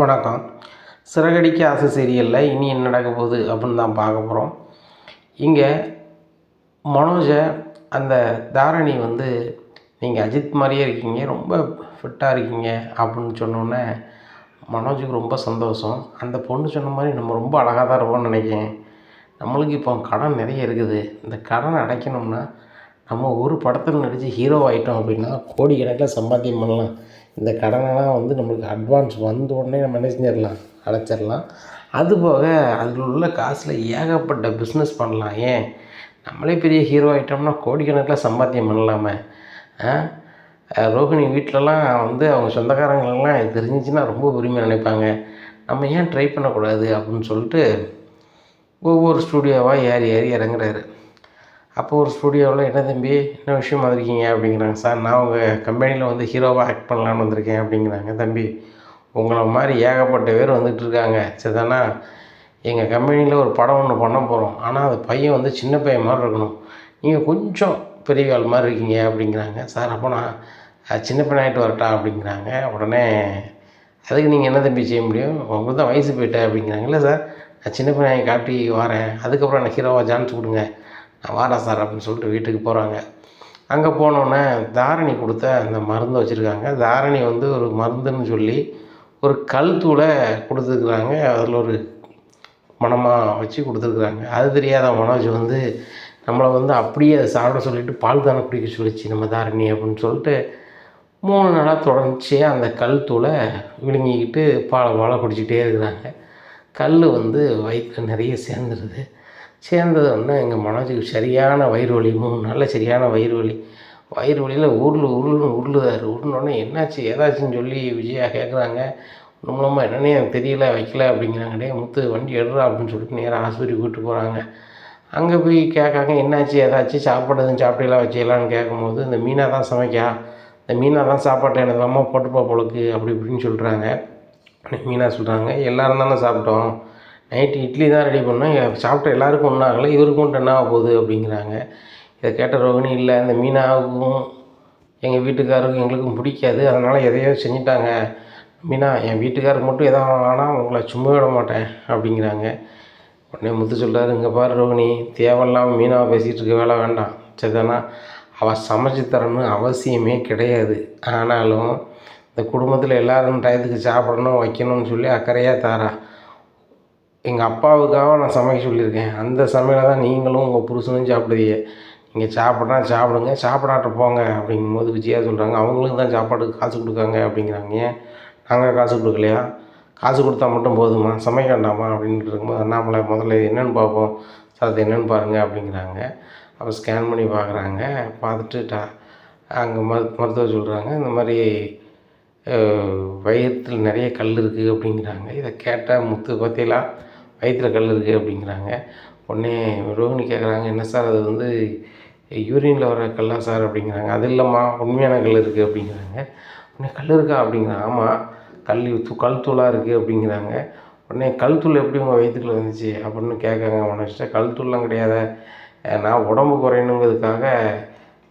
வணக்கம். சிறகடிக்க ஆசை சீரியலில் இனி என்ன நடக்க போகுது அப்படின்னு தான் பார்க்க போகிறோம் இங்கே மனோஜை அந்த தாரணி வந்து நீங்கள் அஜித் மாதிரியே இருக்கீங்க ரொம்ப ஃபிட்டாக இருக்கீங்க அப்படின்னு சொன்னோன்னே மனோஜுக்கு ரொம்ப சந்தோஷம். அந்த பொண்ணு சொன்ன மாதிரி நம்ம ரொம்ப அழகாக தான் இருப்போம்னு நினைக்கிறேன். நம்மளுக்கு இப்போ கடன் நிறைய இருக்குது. இந்த கடனை அடைக்கணும்னா நம்ம ஒரு படத்தில் நடித்து ஹீரோ ஆகிட்டோம் அப்படின்னா கோடிக்கணக்கில் சம்பாத்தியம் பண்ணலாம். இந்த கடனெல்லாம் வந்து நம்மளுக்கு அட்வான்ஸ் வந்த உடனே நம்ம என்ன செஞ்சிடலாம்? அடைச்சிடலாம். அதுபோக அதில் உள்ள காசில் ஏகப்பட்ட பிஸ்னஸ் பண்ணலாம். ஏன்? நம்மளே பெரிய ஹீரோ ஆகிட்டோம்னா கோடிக்கணக்கில் சம்பாத்தியம் பண்ணலாமே. ரோஹிணி வீட்டிலலாம் வந்து அவங்க சொந்தக்காரங்களெல்லாம் இது தெரிஞ்சிச்சுன்னா ரொம்ப பெருமையாக நினைப்பாங்க. நம்ம ஏன் ட்ரை பண்ணக்கூடாது அப்படின்னு சொல்லிட்டு ஒவ்வொரு ஸ்டூடியோவாக ஏறி ஏறி இறங்குறாரு. அப்போ ஒரு ஸ்டூடியோவில் என்ன தம்பி? என்ன விஷயமா வந்திருக்கீங்க? அப்படிங்கிறாங்க. சார் நான் உங்கள் கம்பெனியில் வந்து ஹீரோவாக ஆக்ட் பண்ணலான்னு வந்திருக்கேன் அப்படிங்கிறாங்க. தம்பி உங்களை மாதிரி ஏகப்பட்ட பேர் வந்துட்டு இருக்காங்க. சரிதானா எங்கள் கம்பெனியில் ஒரு படம் ஒன்று பண்ண போகிறோம் ஆனால் அந்த பையன் வந்து சின்ன பையன் மாதிரி இருக்கணும். நீங்கள் கொஞ்சம் பெரிய ஆள் மாதிரி இருக்கீங்க அப்படிங்கிறாங்க. சார் அப்போ நான் சின்ன பையன் ஆகிட்டு வரட்டா? அப்படிங்கிறாங்க. உடனே அதுக்கு நீங்கள் என்ன தம்பி செய்ய முடியும்? உங்களுக்கு தான் வயசு போயிட்டேன் அப்படிங்கிறாங்க. இல்லை சார் நான் சின்ன பையன் காட்டி வரேன். அதுக்கப்புறம் எனக்கு ஹீரோவாக சான்ஸ் கொடுங்க. நான் சார் அப்படின்னு சொல்லிட்டு வீட்டுக்கு போகிறாங்க அங்கே போனோன்னே தாரணி கொடுத்த அந்த மருந்து வச்சுருக்காங்க. தாரணி வந்து ஒரு மருந்துன்னு சொல்லி ஒரு கல் தூளை கொடுத்துருக்குறாங்க. அதில் ஒரு மணமாக வச்சு கொடுத்துருக்குறாங்க. அது தெரியாத மனோஜ் வந்து நம்மளை வந்து அப்படியே அதை சாப்பிட சொல்லிவிட்டு பால் தானே குடிக்க சொல்லிச்சு நம்ம தாரணி அப்படின்னு சொல்லிட்டு மூணு நாளாக தொடர்ச்சியாக அந்த கல் தூளை விழுங்கிக்கிட்டு பாலை பாலை குடிச்சிக்கிட்டே இருக்கிறாங்க. கல் வந்து வயிற்றில் நிறைய சேர்ந்துருது. சேர்ந்தது ஒன்று எங்கள் மனோஜுக்கு சரியான வயிறு வலி மூணு நாளில் சரியான வயிறு வலி. வயிறு வலியில் உருள் உருளுன்னு உருளுதார். உருளுனோடனே என்னாச்சு? ஏதாச்சுன்னு சொல்லி விஜயா கேட்குறாங்க மூலமாக என்னன்னே எனக்கு தெரியல வைக்கல அப்படிங்கிறாங்க டே முத்து வண்டி எடுறா அப்படின்னு சொல்லிட்டு நேராக ஆஸ்பத்திரி கூப்பிட்டு போகிறாங்க அங்கே போய் கேட்காங்க என்னாச்சு? ஏதாச்சும் சாப்பாடு எதுவும் சாப்பிட்டீங்களா வச்சிடலான்னு கேட்கும்போது இந்த மீனாக தான் சமைக்கா. இந்த மீனாக தான் சாப்பாட்டை எனக்கு அம்மா போட்டுப்பா பொழுக்கு அப்படி இப்படின்னு சொல்கிறாங்க மீனாக சொல்கிறாங்க எல்லோரும் தானே சாப்பிட்டோம். நைட்டு இட்லி தான் ரெடி பண்ணோம். சாப்பிட்ட எல்லாருக்கும் ஒன்றும் ஆகலை. இவருக்கும் ஒன்றும் என்ன ஆக போகுது அப்படிங்கிறாங்க. இதை கேட்ட ரோகிணி இல்லை இந்த மீனாவுக்கும் எங்கள் வீட்டுக்காருக்கும் எங்களுக்கும் பிடிக்காது. அதனால் எதையோ செஞ்சிட்டாங்க. மீனா என் வீட்டுக்காருக்கு மட்டும் எதோ ஆனால் உங்களை சும்மா விட மாட்டேன். அப்படிங்கிறாங்க. உடனே முத்து சொல்றாரு இங்கே பாரு ரோகிணி தேவையில்லாமல் மீனாவை பேசிகிட்டு இருக்க வேலை வேண்டாம். சரிதானா? அவள் சமைச்சு தரணும்னு அவசியமே கிடையாது. ஆனாலும் இந்த குடும்பத்தில் எல்லாரும் டயத்துக்கு சாப்பிடணும் வைக்கணும்னு சொல்லி அக்கறையாக தாரா. எங்கள் அப்பாவுக்காக நான் சமைக்க சொல்லியிருக்கேன். அந்த சமையலை தான் நீங்களும் உங்கள் புருஷனும் சாப்பிடுவீங்க நீங்கள் சாப்பிட்றா சாப்பிடுங்க சாப்பிடாட்ட போங்க அப்படிங்கும் போது விஜயா சொல்கிறாங்க அவங்களுக்கு தான் சாப்பாடுக்கு காசு கொடுக்காங்க அப்படிங்கிறாங்க. ஏன்? நாங்கள் காசு கொடுக்கலையா? காசு கொடுத்தா மட்டும் போதுமா? சமைக்க வேண்டாமா? அப்படின்ட்டு இருக்கும்போது அண்ணாமலை முதல்ல என்னென்னு பார்ப்போம். சார் அது என்னென்னு பாருங்கள் அப்படிங்கிறாங்க. அப்போ ஸ்கேன் பண்ணி பார்க்குறாங்க. பார்த்துட்டு டா அங்கே மரு மருத்துவர் சொல்கிறாங்க இந்த மாதிரி வயிற்றில் நிறைய கல் இருக்குது அப்படிங்கிறாங்க. இதை கேட்டால் முத்து பார்த்தீங்களா வயிற்றுல கல் இருக்குது அப்படிங்கிறாங்க. உடனே ரோஹிணி கேட்குறாங்க என்ன சார் அது வந்து யூரினில் வர கல்லா சார்? அப்படிங்கிறாங்க. அது இல்லைம்மா உண்மையான கல் இருக்குது அப்படிங்கிறாங்க. உடனே கல் இருக்கா? அப்படிங்கிறாங்க. ஆமாம் கல் தூ கல் தூளாக இருக்குது அப்படிங்கிறாங்க. உடனே கல் தூள் எப்படி உங்கள் வயிற்றுக்குள்ள வந்துச்சு அப்படின்னு கேட்காங்க மனசிட்ட கல் தூள்லாம் கிடையாது. நான் உடம்பு குறையணுங்கிறதுக்காக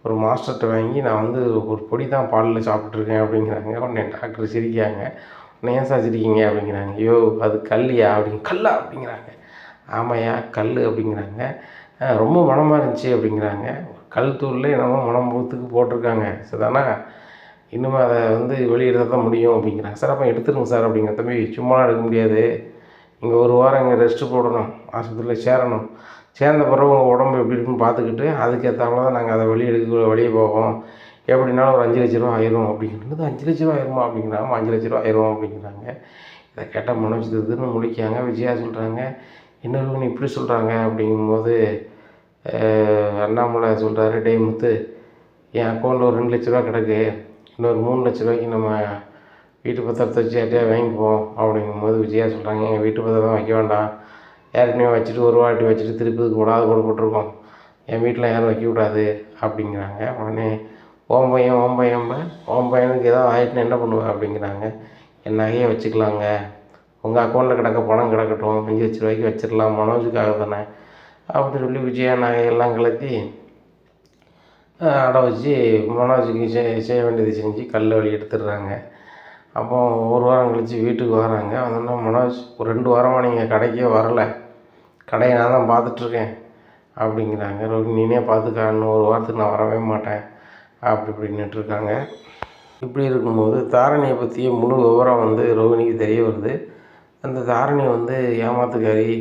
ஒரு மாஸ்டர்கிட்ட வாங்கி நான் வந்து ஒரு பொடி தான் பாலில் சாப்பிட்ருக்கேன் அப்படிங்கிறாங்க. உடனே டாக்டர் சிரிக்காங்க ஏன் சார் அப்படிங்கிறாங்க. ஐயோ அது கல்லையா அப்படிங்க கல்லா அப்படிங்கிறாங்க. ஆமையா கல் அப்படிங்கிறாங்க. ரொம்ப மனமாக இருந்துச்சு அப்படிங்கிறாங்க. கல் தூளில் என்னமோ மனம் பூத்துக்கு போட்டிருக்காங்க. சரிதானா? இன்னும் அதை வந்து வெளியிட தான் முடியும் அப்படிங்கிறாங்க. சார் அப்போ எடுத்துருங்க சார் அப்படிங்கிற தம்பி சும்மாலாம் எடுக்க முடியாது. இங்கே ஒரு வாரம் இங்கே ரெஸ்ட்டு போடணும். ஆஸ்பத்திரியில் சேரணும். சேர்ந்த பிறகு உங்கள் உடம்பு எப்படி இருக்குன்னு பார்த்துக்கிட்டு அதுக்கேற்றாப்புல தான் நாங்கள் அதை வெளியே எடுக்க வெளியே போவோம். எப்படினாலும் ஒரு அஞ்சு லட்ச ரூபா ஆயிரும் அப்படிங்கிறது அஞ்சு லட்ச ரூபா ஆயிருமா அப்படிங்கிறாங்க அஞ்சு லட்ச ரூபா ஆயிரும் அப்படிங்கிறாங்க. இதை கேட்டால் மனோஜ் திருன்னு முடிக்காங்க விஜயா சொல்கிறாங்க இன்னொருவன் இப்படி சொல்கிறாங்க அப்படிங்கும்போது அண்ணாமலை சொல்கிறாரு டே முத்து என் அக்கௌண்ட்டில் ஒரு ரெண்டு லட்ச ரூபா கிடக்கு. இன்னொரு மூணு லட்ச ரூபாய்க்கு நம்ம வீட்டு பத்திரத்தை வச்சு யார்ட்டையா வாங்கிப்போம் அப்படிங்கும்போது விஜயா சொல்கிறாங்க எங்கள் வீட்டு பத்திரத்தை வைக்க வேண்டாம். ஏற்கனவே வச்சுட்டு ஒரு வாட்டி வச்சுட்டு திருப்பி கூடாது கூட போட்டிருக்கோம். என் வீட்டில் யாரும் வைக்க கூடாது அப்படிங்கிறாங்க. உடனே ஓம் பையன் ஓம் பையன் ஓம் பையனுக்கு ஏதோ ஆயிட்டுன்னு என்ன பண்ணுவேன் அப்படிங்கிறாங்க. என் நகையை வச்சுக்கலாங்க. உங்கள் அக்கௌண்ட்டில் கிடக்க பணம் கிடக்கட்டும். அஞ்சு லட்ச ரூபாய்க்கு வச்சிடலாம். மனோஜுக்காக தானே அப்படின்னு சொல்லி விஜயா நகையெல்லாம் கலத்தி அடை வச்சு மனோஜுக்கு செய்ய வேண்டியது செஞ்சு கல் வழி எடுத்துடுறாங்க. அப்போ ஒரு வாரம் கழித்து வீட்டுக்கு வராங்க. வந்தோடனே மனோஜ் ஒரு ரெண்டு வாரமாக நீங்கள் கடைக்கே வரலை. கடையை நான் தான் பார்த்துட்ருக்கேன் அப்படிங்கிறாங்க. ரோஹிணி நீனே பார்த்துக்கான்னு ஒரு வாரத்துக்கு நான் வரவே மாட்டேன். அப்படி இப்படின்னுட்டு இருக்காங்க இப்படி இருக்கும்போது தாரணியை பற்றிய முழு விவரம் வந்து ரோகிணிக்கு தெரிய வருது. அந்த தாரணி வந்து ஏமாத்துக்காரி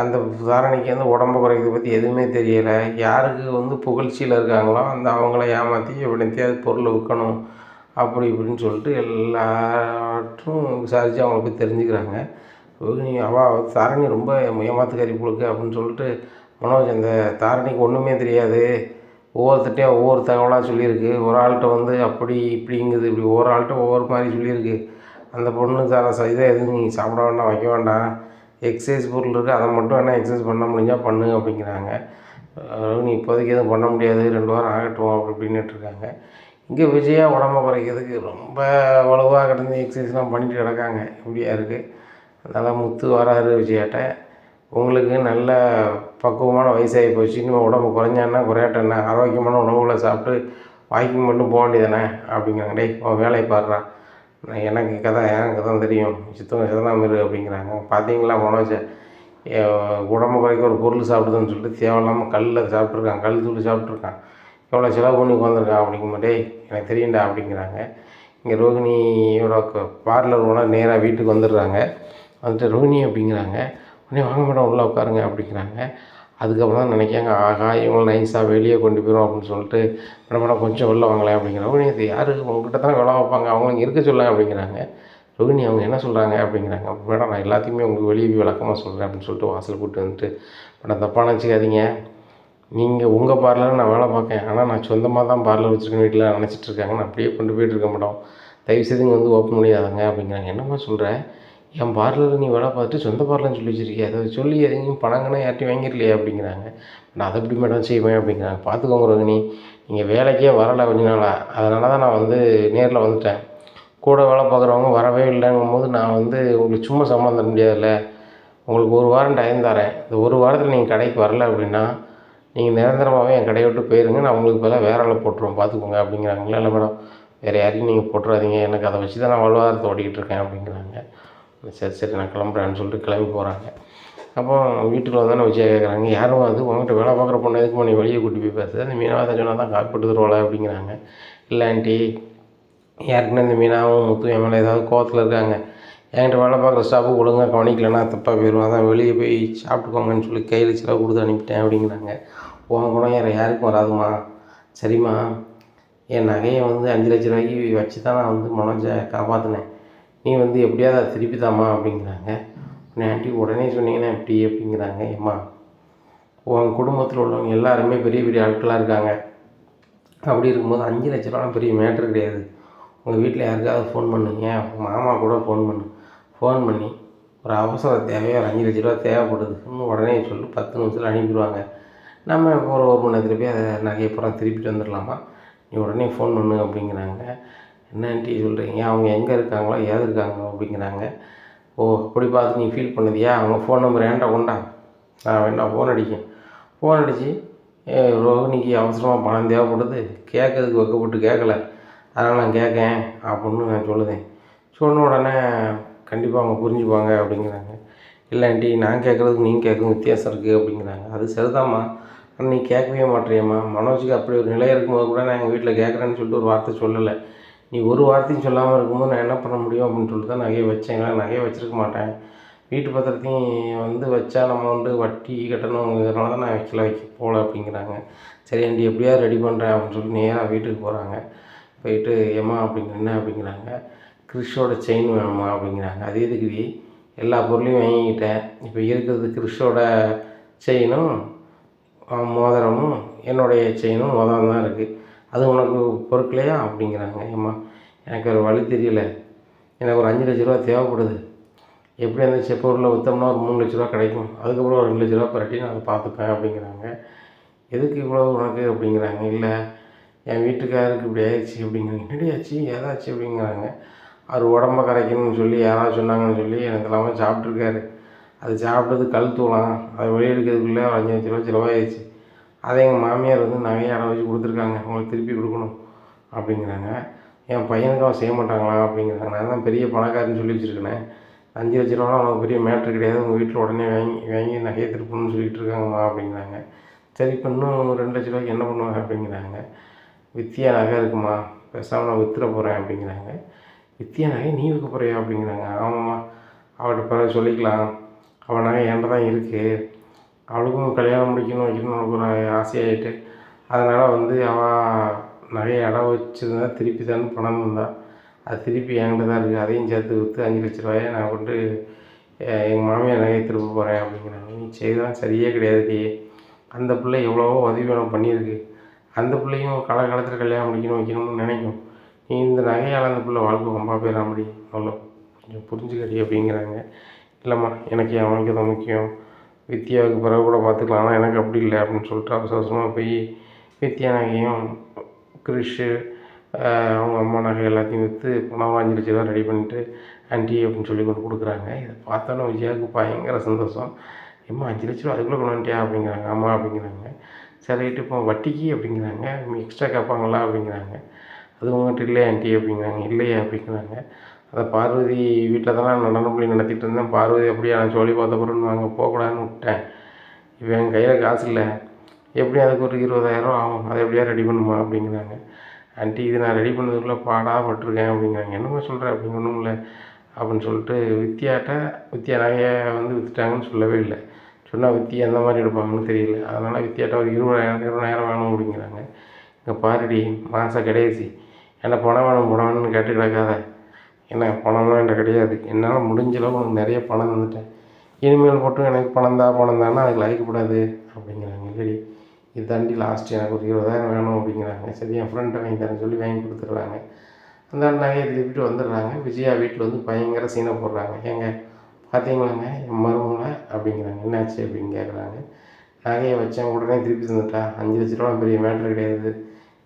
அந்த தாரணிக்கு வந்து உடம்பு குறைக்கிறத பற்றி எதுவுமே தெரியலை. யாருக்கு வந்து புகழ்ச்சியில் இருக்காங்களோ அந்த அவங்கள ஏமாற்றி எப்படித்தையாவது பொருளை விற்கணும் அப்படி இப்படின்னு சொல்லிட்டு எல்லாற்றும் விசாரித்து அவங்கள போய் தெரிஞ்சுக்கிறாங்க. ரோகிணி அவள் தாரணி ரொம்ப ஏமாத்துக்காரி புழுக்கு அப்படின்னு சொல்லிட்டு மனோஜ் அந்த தாரணிக்கு ஒன்றுமே தெரியாது. ஒவ்வொருத்தட்டையும் ஒவ்வொரு தகவலாக சொல்லியிருக்கு. ஒரு ஆள்கிட்ட வந்து அப்படி இப்படிங்குது இப்படி ஒவ்வொரு ஆள்கிட்ட ஒவ்வொரு மாதிரி சொல்லியிருக்கு. அந்த பொண்ணு தர இதை எதுவும் நீங்கள் சாப்பிட வேண்டாம் வைக்க வேண்டாம். எக்ஸசைஸ் பொருள் இருக்குது அதை மட்டும் வேணால் எக்ஸசைஸ் பண்ண முடிஞ்சால் பண்ணு அப்படிங்கிறாங்க. நீ இப்போதைக்கு எதுவும் பண்ண முடியாது ரெண்டு வாரம் ஆகட்டும் அப்படி இப்படின்னுட்டு இருக்காங்க. இங்கே விஜயா உடம்ப குறைக்கிறதுக்கு ரொம்ப வலுவாக கிடந்து எக்ஸசைஸ்லாம் பண்ணிட்டு கிடக்காங்க. இப்படியா இருக்குது அதனால் முத்து வராரு விஜயாட்ட. உங்களுக்கு நல்ல பக்குவமான வயசாகி போச்சு. இன்னும் உடம்பு குறைஞ்சான்னா குறையாட்டண்ணா ஆரோக்கியமான உணவுகளை சாப்பிட்டு வாக்கிங் மட்டும் போக வேண்டியதானே அப்படிங்கிறாங்க. டேய் உன் வேலையை பாடுறான் எனக்கு கதை எனக்கு தான் தெரியும். சித்தம் சிதனாம இரு அப்படிங்கிறாங்க. பார்த்தீங்களா மனோஜ் உடம்பு குறைக்க ஒரு பொருள் சாப்பிடுதுன்னு சொல்லிட்டு தேவையில்லாமல் கல்லில் சாப்பிட்ருக்கான் கல் தூள் சாப்பிட்ருக்கான் எவ்வளோ செலவு பண்ணி உட்காந்துருக்கான் அப்படிங்கும்போது டேய் எனக்கு தெரியும்டா அப்படிங்கிறாங்க. இங்கே ரோகிணியோட பார்லர் ஓனர் நேராக வீட்டுக்கு வந்துடுறாங்க. வந்துட்டு ரோகிணி அப்படிங்கிறாங்க. உடனே வாங்க மேடம் உள்ளே உட்காருங்க அப்படிங்கிறாங்க. அதுக்கப்புறம் தான் நினைக்காங்க ஆகா இவங்களை நைஸாக வெளியே கொண்டு போயிடும் அப்படின்னு சொல்லிட்டு மேடம் மேடம் கொஞ்சம் உள்ளே வாங்களேன் அப்படிங்கிறாங்க. ரோகிணி இது யார்? உங்ககிட்ட தான் வேலை வைப்பாங்க அவங்க இங்கே இருக்க சொல்ல அப்படிங்கிறாங்க. ரோகிணி அவங்க என்ன சொல்கிறாங்க அப்படிங்கிறாங்க. மேடம் நான் எல்லாத்தையுமே உங்களுக்கு வெளியே போய் விளக்கமாக சொல்கிறேன் அப்படின்னு சொல்லிட்டு வாசல் கூப்பிட்டு வந்துட்டு மேடம் தப்பாக நினச்சிக்காதீங்க. நீங்கள் உங்கள் பார்லர் நான் வேலை பார்க்கேன். ஆனால் நான் சொந்தமாக தான் பார்லர் வச்சுருக்கேன் வீட்டில் நினச்சிட்டு இருக்காங்க. நான் அப்படியே கொண்டு போயிட்டு இருக்க மேடம். தயவுசெய்து இங்கே வந்து ஓப்பன் முடியாதாங்க அப்படிங்கிறாங்க. என்னம்மா சொல்கிறேன் என் பார்லரில் நீ வேலை பார்த்துட்டு சொந்த பார்லர்னு சொல்லி வச்சுருக்கிய அதை சொல்லி எதையும் பணங்கன்னா யார்ட்டையும் வாங்கிடலையே அப்படிங்கிறாங்க. நான் அதை எப்படி மேடம் செய்வேன் அப்படிங்கிறாங்க. பார்த்துக்கோங்க ரோகிணி நீங்கள் வேலைக்கே வரலை கொஞ்ச நாளாக அதனால தான் நான் வந்து நேரில் வந்துட்டேன். கூட வேலை பார்க்குறவங்க வரவே இல்லைங்கும் போது நான் வந்து உங்களுக்கு சும்மா சம்பளம் தர முடியாதுல்ல. உங்களுக்கு ஒரு வாரம் டைம் தரேன். இந்த ஒரு வாரத்தில் நீங்கள் கடைக்கு வரல அப்படின்னா நீங்கள் நிரந்தரமாகவே என் கடையை விட்டு போயிருங்க. நான் உங்களுக்கு பதிலாக வேற ஆளை போட்டுருவோம் பார்த்துக்கோங்க அப்படிங்கிறாங்களா இல்லை மேடம் வேறு யாரையும் நீங்கள் போட்டுறாதீங்க. எனக்கு அதை வச்சு தான் நான் வாழ்வாதாரத்தை ஓடிக்கிட்டு இருக்கேன் அப்படிங்கிறாங்க. சரி சரி நான் கிளம்புறேன்னு சொல்லிட்டு கிளம்பி போகிறாங்க அப்போ வீட்டுக்குள்ள வந்தானே விஜயா கேட்குறாங்க யாரும் வந்து உங்கள்கிட்ட வேலை பார்க்குற பொண்ணு எதுக்கு நீ வெளியே கூட்டி போய் பேசுது அந்த மீனாவை சொன்னால் தான் காப்பி போட்டு அப்படிங்கிறாங்க. இல்லை ஆண்டி யாருக்குன்னா இந்த மீனாவும் முத்து என் மேலே ஏதாவது கோவத்தில் இருக்காங்க. என்கிட்ட வேலை பார்க்குற ஸ்டாஃபு ஒழுங்காக கவனிக்கலைன்னா தப்பாக போயிடும் அதான் வெளியே போய் சாப்பிட்டுக்கோங்கன்னு சொல்லி கையில் செலவு கொடுத்து அனுப்பிட்டேன் அப்படிங்கிறாங்க. உன் குணம் வேறு யாருக்கும் வராதுமா சரிம்மா. என் நகையை வந்து அஞ்சு லட்ச ரூபாய்க்கு வச்சு தான் நான் வந்து மனோஜை காப்பாற்றினேன் நீ வந்து எப்படியாவது அதை திருப்பிதாம்மா அப்படிங்கிறாங்க. உடனே ஆண்டி உடனே சொன்னீங்கன்னா எப்படி அப்படிங்கிறாங்க ஏம்மா. உன் குடும்பத்தில் உள்ளவங்க எல்லாருமே பெரிய பெரிய ஆட்களாக இருக்காங்க. அப்படி இருக்கும்போது அஞ்சு லட்ச ரூபாலாம் பெரிய மேட்ரு கிடையாது. உங்கள் வீட்டில் யாருக்காவது ஃபோன் பண்ணுங்க. உங்கள் மாமா கூட ஃபோன் பண்ணு. ஃபோன் பண்ணி ஒரு அவசர தேவையோ ஒரு அஞ்சு லட்ச ரூபா தேவைப்படுது. இன்னும் உடனே சொல்லி பத்து நிமிஷத்தில் அனுப்பிடுவாங்க. நம்ம ஒரு ஒரு மணி நேரத்தில் போய் அதை நகைப்புறம் திருப்பிட்டு வந்துடலாமா? நீ உடனே ஃபோன் பண்ணு அப்படிங்கிறாங்க. என்னன்ட்டு சொல்கிறீங்க அவங்க எங்கே இருக்காங்களோ ஏது இருக்காங்களோ அப்படிங்கிறாங்க. ஓ அப்படி பார்த்து நீ ஃபீல் பண்ணுதியா? அவங்க ஃபோன் நம்பர் ஏன்டா கொண்டா? நான் வேணா ஃபோன் அடிக்கேன். ஃபோன் அடித்து ரோஹினிக்கு அவசரமாக பணம் தேவைப்படுது? கேட்கறதுக்கு வைக்கப்பட்டு கேட்கல. அதனால் நான் கேட்கேன் அப்படின்னு நான் சொல்லுதேன். சொன்ன உடனே கண்டிப்பாக அவங்க புரிஞ்சுப்பாங்க அப்படிங்கிறாங்க. இல்லை ஆண்டி நான் கேட்குறதுக்கு நீங்கள் கேட்கும் வித்தியாசம் இருக்குது அப்படிங்கிறாங்க. அது சரிதாம்மா. ஆனால் நீ கேட்கவே மாட்டேறியம்மா. மனோஜுக்கு அப்படி ஒரு நிலை இருக்கும்போது கூட நான் எங்கள் வீட்டில் கேட்குறேன்னு சொல்லிட்டு ஒரு வார்த்தை சொல்லலை. நீ ஒரு வார்த்தையும் சொல்லாமல் இருக்கும்போது நான் என்ன பண்ண முடியும் அப்படின்னு சொல்லிட்டு தான் நகையை வச்சேன். நகையை வச்சிருக்க மாட்டேன். வீட்டு பத்திரத்தையும் வந்து வச்சா நம்ம வந்து வட்டி கட்டணுங்கிறதுனால தான் நான் வைக்கல வைக்க போகல அப்படிங்கிறாங்க. சரி ஆண்டி எப்படியாவது ரெடி பண்ணுறேன் அப்படின்னு சொல்லி நேராக வீட்டுக்கு போகிறாங்க போயிட்டு ஏம்மா அப்படிங்கிற என்ன அப்படிங்கிறாங்க. கிறிஷோட செயின் வேணுமா அப்படிங்கிறாங்க. அதே எதுக்குடி? எல்லா பொருளையும் வாங்கிக்கிட்டேன். இப்போ இருக்கிறது கிறிஷோட செயினும் மோதிரமும் என்னுடைய செயினும் மோதிரம் தான் இருக்குது அது உனக்கு பொறுக்கலையா? அப்படிங்கிறாங்க. ஏம்மா எனக்கு ஒரு வழி தெரியல. எனக்கு ஒரு அஞ்சு லட்ச ரூபா தேவைப்படுது. எப்படி அந்த செ பொருளை விற்றோம்னா ஒரு மூணு லட்ச ரூபா கிடைக்கும். அதுக்கப்புறம் ஒரு ரெண்டு லட்ச ரூபா பரட்டி நான் அதை பார்த்துப்பேன் அப்படிங்கிறாங்க. எதுக்கு இவ்வளோ உனக்கு அப்படிங்கிறாங்க. இல்லை என் வீட்டுக்காருக்கு இப்படி ஆயிடுச்சு அப்படிங்கிறாங்க என்னடி ஆச்சு? ஏதாச்சு அப்படிங்கிறாங்க. அவர் உடம்ப கரைக்கணும்னு சொல்லி யாராவது சொன்னாங்கன்னு சொல்லி எனக்கு எல்லாமே சாப்பிட்ருக்காரு அது சாப்பிட்டது கல் தூளாம். அதை வெளியெடுக்கிறதுக்குள்ளே அஞ்சு லட்ச ரூபா செலவாயிடுச்சு. அதை எங்கள் மாமியார் வந்து நகையை அடை வச்சு கொடுத்துருக்காங்க. உங்களுக்கு திருப்பி கொடுக்கணும் அப்படிங்கிறாங்க. என் பையனுக்கு அவன் செய்ய மாட்டாங்களா அப்படிங்கிறாங்க. நான் தான் பெரிய பணக்காரன்னு சொல்லி வச்சுருக்கேனே. அஞ்சு லட்ச ரூபாலாம் அவனுக்கு பெரிய மேட்ரு கிடையாது. உங்கள் வீட்டில் உடனே வாங்கி வாங்கி நகையை திருப்பணும்னு சொல்லிகிட்டு இருக்காங்கம்மா அப்படிங்கிறாங்க. சரி இப்போ இன்னும் ரெண்டு லட்ச ரூபாய்க்கு என்ன பண்ணுவாங்க அப்படிங்கிறாங்க. வித்தியா நகை இருக்குமா? பேசாமல் நான் வித்துற போகிறேன் அப்படிங்கிறாங்க. வித்தியா நகை நீ விற்க போகிறியா அப்படிங்கிறாங்க. ஆமாம்மா. அவள்கிட்ட பிறகு சொல்லிக்கலாம். அவள் நகை என்கிட்ட தான் இருக்குது அவளுக்கும் கல்யாணம் முடிக்கணும் வைக்கணும்னு ஒரு ஆசையாயிட்டு அதனால் வந்து அவள் நகையை இடம் வச்சிருந்தா திருப்பி தான் பணம் இருந்தா. அது திருப்பி என்கிட்ட தான் இருக்குது அதையும் சேர்த்து விற்று அஞ்சு லட்ச ரூபாயை நான் கொண்டு எங்கள் மாமியார் நகையை திரும்ப போகிறேன் அப்படிங்கிறாங்க. நீ செய்தான் சரியே கிடையாது அந்த பிள்ளை எவ்வளவோ உதவி வேணும் பண்ணியிருக்கு. அந்த பிள்ளையும் காலகாலத்தில் கல்யாணம் முடிக்கணும் வைக்கணும்னு நினைக்கும். நீ இந்த நகையால் அந்த பிள்ளை வாழ்க்கை ரொம்ப போயிடாமடி நல்லா கொஞ்சம் புரிஞ்சுக்கடி அப்படிங்கிறாங்க. இல்லைம்மா எனக்கு என் வாழ்க்கை தான் முக்கியம். வித்யாவுக்கு பிறகு கூட பார்த்துக்கலாம். ஆனால் எனக்கு அப்படி இல்லை அப்படின்னு சொல்லிட்டு அவசர அவசரமாக போய் வித்யா நகையும் கிறிஷு அவங்க அம்மா நகை எல்லாத்தையும் விற்று பணம் அஞ்சு லட்ச ரூபா ரெடி பண்ணிட்டு ஆண்டி அப்படின்னு சொல்லி கொண்டு கொடுக்குறாங்க. இதை பார்த்தோன்னே விஜயாவுக்கு பயங்கர சந்தோஷம். ஏம்மா அஞ்சு லட்ச ரூபா அதுக்குள்ளே கொண்டு வந்துட்டியா? அப்படிங்கிறாங்க. ஆமாம் அப்படிங்கிறாங்க. சரி இப்போ வட்டிக்கு அப்படிங்கிறாங்க. எக்ஸ்ட்ரா கேட்பாங்களா அப்படிங்கிறாங்க. அது உங்கள்கிட்ட இல்லையா ஆண்டி அப்படிங்கிறாங்க. இல்லையா அப்படிங்கிறாங்க. அதை பார்வதி வீட்டில் தான் நடனம் பள்ளி நடத்திட்டு இருந்தேன். பார்வதி அப்படியே நான் சொல்லி பார்த்த பிறகு அங்கே போகக்கூடாதுன்னு விட்டேன். இப்போ என் கையில் காசு இல்லை. எப்படி அதுக்கு ஒரு இருபதாயிரம் ஆகும். அதை எப்படியா ரெடி பண்ணுமா அப்படிங்கிறாங்க. ஆண்டி இது நான் ரெடி பண்ணதுக்குள்ளே பாடாக பட்டிருக்கேன் அப்படிங்கிறாங்க. என்னம்மா சொல்கிறேன் அப்படி ஒன்றும் இல்லை அப்படின்னு சொல்லிட்டு வித்தியாட்ட வித்தியா நகையை வந்து விற்றுட்டாங்கன்னு சொல்லவே இல்லை. சொன்னால் வித்தி எந்த மாதிரி எடுப்பாங்கன்னு தெரியல. அதனால் வித்தியாட்ட ஒரு இருபதாயிரம் இருபதாயிரம் வேணும் அப்படிங்கிறாங்க. இங்கே பாருடி மாத கடைசி. என்ன பணம் வேணும் பணம் வேணும்னு கேட்டு கிடக்காத என்ன பணம்லாம் என்கிட்ட கிடையாது. என்னால் முடிஞ்ச அளவு உனக்கு நிறைய பணம் தந்துட்டேன். இனிமேல் மட்டும் எனக்கு பணம் தான் பணம் தானே அதுக்கு லாய்க்கப்படாது அப்படிங்கிறாங்க. இல்லடி இது தாண்டி லாஸ்ட் எனக்கு ஒரு இருபதாயிரம் வேணும் அப்படிங்கிறாங்க. சரி என் ஃப்ரெண்டை வாங்கி தரேன் சொல்லி வாங்கி கொடுத்துட்றாங்க. அந்த நகையை திருப்பிட்டு வந்துடுறாங்க. விஜயா வீட்டில் வந்து பயங்கர சீனை போடுறாங்க. ஏங்க பார்த்தீங்களாங்க என் மருமகளை? அப்படிங்கிறாங்க. என்னாச்சு அப்படின்னு கேட்குறாங்க நகையை வச்சேன். உடனே திருப்பி தந்துட்டா. அஞ்சு லட்ச ரூபா பெரிய மேட்ரு கிடையாது.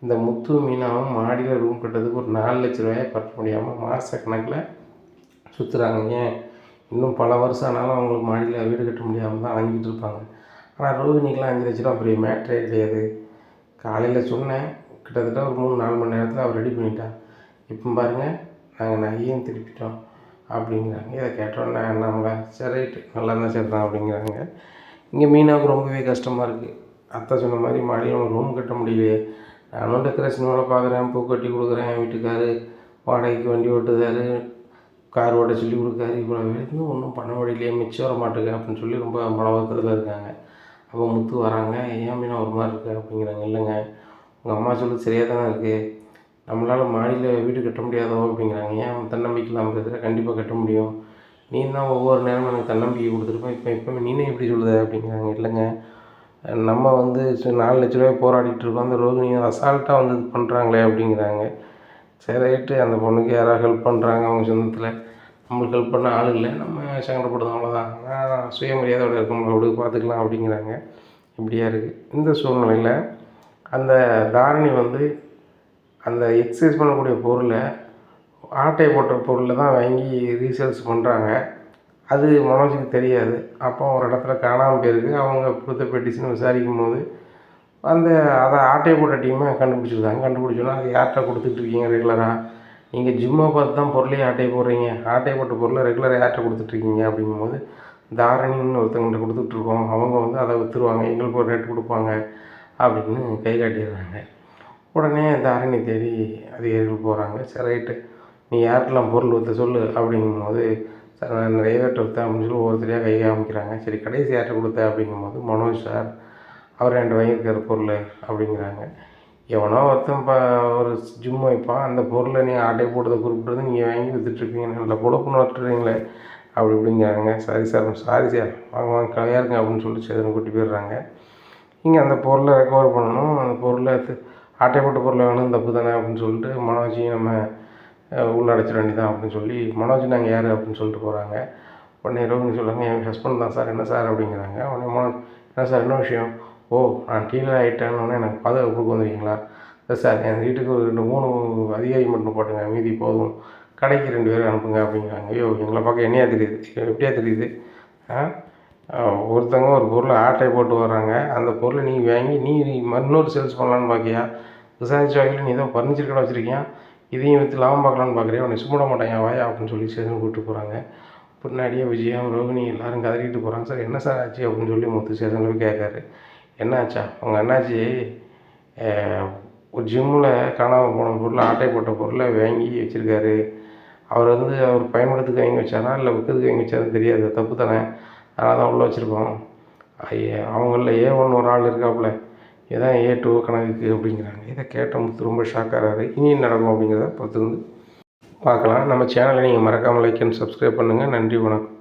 இந்த முத்து மீனாவும் மாடியில் ரூம் கட்டுறதுக்கு ஒரு நாலு லட்ச ரூபாயை பற்ற முடியாமல் மாத கணக்கில் சுற்றுறாங்க ஏன்? இன்னும் பல வருஷம் ஆனாலும் அவங்களுக்கு மாடியில் வீடு கட்ட முடியாமல் தான் அழங்கிட்டு இருப்பாங்க. ஆனால் ரோஹினிக்கெலாம் அஞ்சு லட்ச ரூபா பெரிய மேட்ரே கிடையாது. காலையில் சொன்னேன். கிட்டத்தட்ட ஒரு மூணு நாலு மணி நேரத்தில் அவர் ரெடி பண்ணிட்டான் இப்போ பாருங்கள் நாங்கள் நகையும் திருப்பிட்டோம் அப்படிங்கிறாங்க. இதை கேட்டோன்னே நம்மளை சரி ரைட்டு நல்லா தான் சரி அப்படிங்கிறாங்க. இங்கே மீனாவுக்கு ரொம்பவே கஷ்டமாக இருக்குது அத்தை சொன்ன மாதிரி மாடியில் ரூம் கட்ட முடியலையே. நானும் டெக்கரேஷன் வேலை பார்க்குறேன் பூ கட்டி கொடுக்குறேன் என் வீட்டுக்காரு வாடகைக்கு வண்டி ஓட்டுதாரு கார் ஓட்ட சொல்லி கொடுக்காரு இவ்வளோ வேலைக்கும் ஒன்றும் பண்ண முடியலையே மிச்சம் வர மாட்டேங்க அப்படின்னு சொல்லி ரொம்ப மனவரத்தில் இருக்காங்க. அப்போ முத்து வராங்க ஏன் மீனா ஒரு மாதிரி இருக்கு? அப்படிங்கிறாங்க. இல்லைங்க உங்கள் அம்மா சொல்லுது சரியாக தானே இருக்குது நம்மளால் மாடியில் வீடு கட்ட முடியாதோ? அப்படிங்கிறாங்க. ஏன் தன்னம்பிக்கை இல்லாமல் இருக்கிற கண்டிப்பாக கட்ட முடியும். நீ தான் ஒவ்வொரு நேரமும் எனக்கு தன்னம்பிக்கை கொடுத்துருப்பேன் இப்போ இப்போ நீனே எப்படி சொல்லுத? அப்படிங்கிறாங்க. இல்லைங்க நம்ம வந்து சரி நாலு லட்ச ரூபாய் போராடிட்டு இருக்கோம். அந்த ரோகிணியை அசால்ட்டாக வந்து இது பண்ணுறாங்களே அப்படிங்கிறாங்க. சரி ரைட்டு. அந்த பொண்ணுக்கு யாராவது ஹெல்ப் பண்ணுறாங்க அவங்க சொந்தத்தில். நம்மளுக்கு ஹெல்ப் பண்ண ஆள் இல்லை. நம்ம சங்கடப்படுறோம். அவ்வளோதான் நான் சுயமரியாதையோடு இருக்கோம். அப்படி பார்த்துக்கலாம் அப்படிங்கிறாங்க. இப்படியா இருக்குது இந்த சூழ்நிலையில் அந்த தாரணி வந்து அந்த எக்ஸசைஸ் பண்ணக்கூடிய பொருளை ஆட்டை போட்ட பொருளை தான் வாங்கி ரீசேல்ஸ் பண்ணுறாங்க அது மனோஜுக்கு தெரியாது. அப்போ ஒரு இடத்துல காணாமல் போயிருக்கு. அவங்க கொடுத்த பெட்டிஷன் விசாரிக்கும் போது அந்த அதை ஆட்டையை போட்ட டீமை கண்டுபிடிச்சிருக்காங்க. கண்டுபிடிச்சோன்னா அது யார்கிட்ட கொடுத்துட்ருக்கீங்க ரெகுலராக நீங்கள் ஜிம்மை பார்த்து தான் பொருளையும் ஆட்டையை போடுறீங்க. ஆட்டையை போட்ட பொருளை ரெகுலராக யார்கிட்ட கொடுத்துட்ருக்கீங்க அப்படிங்கும்போது தாரணின்னு ஒருத்தங்கிட்ட கொடுத்துட்ருக்கோம் அவங்க வந்து அதை விற்றுருவாங்க எங்களுக்கு ஒரு ரேட் கொடுப்பாங்க. அப்படின்னு கை காட்டிடுறாங்க. உடனே தாரணி தேடி அதிகாரிகள் போகிறாங்க சரி ரைட்டு. நீ யார்கிட்டலாம் பொருள் விற்ற சொல்லு. அப்படிங்கும்போது நிறைய பேர் விற்றேன் அப்படின்னு சொல்லி ஒவ்வொருத்தரையாக கை காமிக்கிறாங்க. சரி கடைசி யார்கிட்ட கொடுத்த அப்படிங்கும்போது மனோஜ் சார் அவர் என்கிட்ட வாங்கியிருக்கார் பொருள் அப்படிங்கிறாங்க. எவனோ ஒருத்தன் இப்போ ஒரு ஜிம் வைப்பான் அந்த பொருளை நீங்கள் ஆட்டை போட்டதை குறிப்பிட்டு நீங்கள் வாங்கி விற்றுட்ருப்பீங்க நல்லா பொழப்பு நடத்துறீங்களே அப்படி இப்படிங்கிறாங்க. Sorry sir sorry sir. வாங்க வாங்க கலையாக இருங்க அப்படின்னு சொல்லிட்டு சேதனை கூட்டி போயிடுறாங்க. இங்கே அந்த பொருளை ரெக்கவர் பண்ணணும். அந்த பொருளை ஆட்டை போட்ட பொருளை வேணும் தப்பு தானே அப்படின்னு சொல்லிட்டு மனோஜி நம்ம அஹ், வேண்டி தான் வேண்டியதான் அப்படின்னு சொல்லி மனோஜ் நாங்கள் யார்? அப்படின்னு சொல்லிட்டு போகிறாங்க உடனே ரோஹினி சொல்கிறாங்க என் ஹஸ்பண்ட் தான் சார் என்ன சார்? அப்படிங்கிறாங்க. உடனே மனோஜ் என்ன சார் என்ன விஷயம்? ஓ நான் கீழே ஆகிட்டேன்னு எனக்கு பாதுகாப்பு கொடுக்க வந்துருக்கீங்களா? இல்லை சார் என் வீட்டுக்கு ஒரு ரெண்டு மூணு அதிகாரி மட்டும் போட்டுங்க மீதி போதும். கடைக்கு ரெண்டு பேரும் அனுப்புங்க அப்படிங்கிறாங்க. ஐயோ எங்களை பார்க்க என்னையா தெரியுது? எப்படியா தெரியுது? ஒருத்தவங்க ஒரு பொருளை ஆட்டை போட்டு வர்றாங்க. அந்த பொருளை நீ வாங்கி நீ இன்னொரு சேல்ஸ் பண்ணலான்னு பார்க்கியா விசாரிச்ச வகையில் நீ ஏதோ ஃபர்னிச்சர் கடை வச்சுருக்கியா? இதையும் வித்து லாபம் பார்க்கலான்னு பார்க்குறேன். உன்னை சும்மிட மாட்டாங்க வாயா அப்படின்னு சொல்லி ஸ்டேஷன் கூப்பிட்டு போகிறாங்க பின்னாடியே விஜயம் ரோகிணி எல்லாரும் கதறிட்டு போகிறாங்க சார் என்ன சார் ஆச்சு? அப்படின்னு சொல்லி முத்து ஸ்டேஷனில் போய் கேட்காரு. என்ன ஆச்சா? உங்கள் அண்ணாச்சி ஒரு ஜிம்மில் காணாமல் போன பொருளை ஆட்டை போட்ட பொருளை வாங்கி வச்சுருக்காரு. அவர் வந்து அவர் பயன்படுத்துக்கு வாங்கி வச்சாரா? இல்லை விற்கிறதுக்கு வாங்கி வச்சாருன்னு தெரியாது. தப்பு தானே. அதனால் தான் உள்ளே வச்சுருக்கோம். அவங்களில் ஏ ஒன்று ஒரு ஆள் இருக்காப்புல. இதான் ஏ டூ கணக்குக்கு அப்படிங்கிறாங்க. இதை கேட்ட முத்து ரொம்ப ஷாக்காகிறாரு இனி நடக்கும் அப்படிங்கிறத பொறுத்து வந்து பார்க்கலாம். நம்ம சேனலை நீங்கள் மறக்காமல் லைக் அண்ட் சப்ஸ்கிரைப் பண்ணுங்கள் நன்றி வணக்கம்.